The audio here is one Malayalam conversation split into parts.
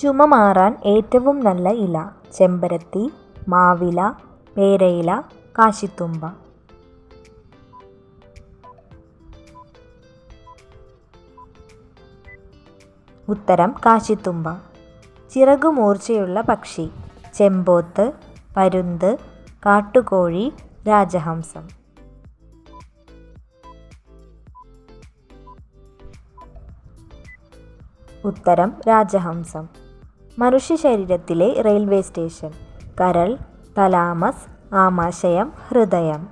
ചുമ മാറാൻ ഏറ്റവും നല്ല ഇല ചെമ്പരത്തി മാവില പേരയില കാശിത്തുമ്പ. ഉത്തരം കാശിത്തുമ്പ. ചിറകുമൂർച്ചയുള്ള പക്ഷി ചെമ്പോത്ത് പരുന്ത് കാട്ടുകോഴി രാജഹംസം. ഉത്തരം രാജഹംസം. മനുഷ്യ ശരീരത്തിലെ റെയിൽവേ സ്റ്റേഷൻ. കരൾ തലാമസ് ആമാശയം ഹൃദയം.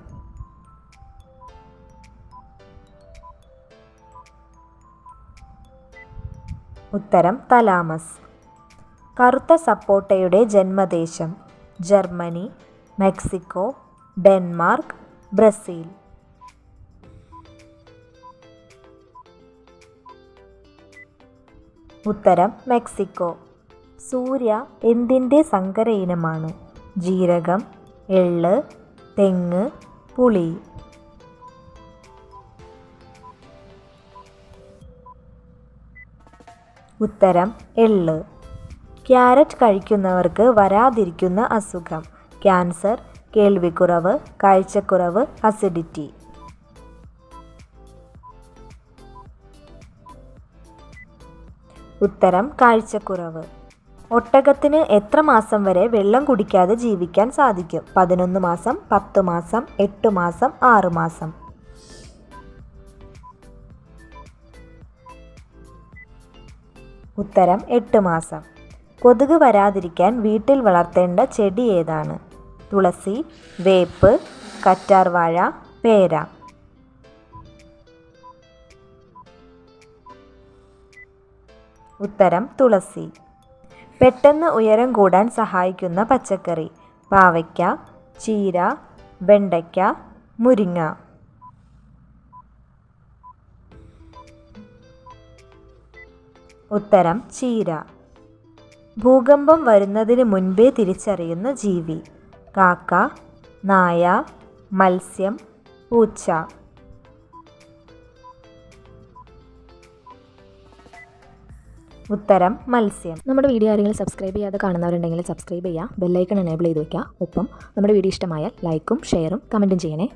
ഉത്തരം തലാമസ്. കറുത്ത സപ്പോട്ടയുടെ ജന്മദേശം ജർമ്മനി മെക്സിക്കോ ഡെൻമാർക്ക് ബ്രസീൽ. ഉത്തരം മെക്സിക്കോ. സൂര്യ എന്തിന്റെ സങ്കര ഇനമാണ്? ജീരകം എള്ള് തെങ്ങ് പുളി. ഉത്തരം എള്ള്. ക്യാരറ്റ് കഴിക്കുന്നവർക്ക് വരാതിരിക്കുന്ന അസുഖം. ക്യാൻസർ കേൾവിക്കുറവ് കാഴ്ചക്കുറവ് അസിഡിറ്റി. ഉത്തരം കാഴ്ചക്കുറവ്. ഒട്ടകത്തിന് എത്ര മാസം വരെ വെള്ളം കുടിക്കാതെ ജീവിക്കാൻ സാധിക്കും? പതിനൊന്ന് മാസം പത്ത് മാസം എട്ട് മാസം ആറ് മാസം. ഉത്തരം എട്ട് മാസം. കൊതുക് വരാതിരിക്കാൻ വീട്ടിൽ വളർത്തേണ്ട ചെടി ഏതാണ്? തുളസി വേപ്പ് കറ്റാർവാഴ പേര. ഉത്തരം തുളസി. പെട്ടെന്ന് ഉയരം കൂടാൻ സഹായിക്കുന്ന പച്ചക്കറി. പാവയ്ക്ക ചീര വെണ്ടയ്ക്ക മുരിങ്ങ. ഉത്തരം ചീര. ഭൂകമ്പം വരുന്നതിന് മുൻപേ തിരിച്ചറിയുന്ന ജീവി. കാക്ക നായ മത്സ്യം പൂച്ച. ഉത്തരം മത്സ്യം. നമ്മുടെ വീഡിയോ ആരെങ്കിലും സബ്സ്ക്രൈബ് ചെയ്യാതെ കാണുന്നവരുണ്ടെങ്കിൽ സബ്സ്ക്രൈബ് ചെയ്യുക. ബെല്ലൈക്കൺ എനേബിൾ ചെയ്ത് വെക്കുക. ഒപ്പം നമ്മുടെ വീഡിയോ ഇഷ്ടമായാൽ ലൈക്കും ഷെയറും കമന്റും ചെയ്യണേ.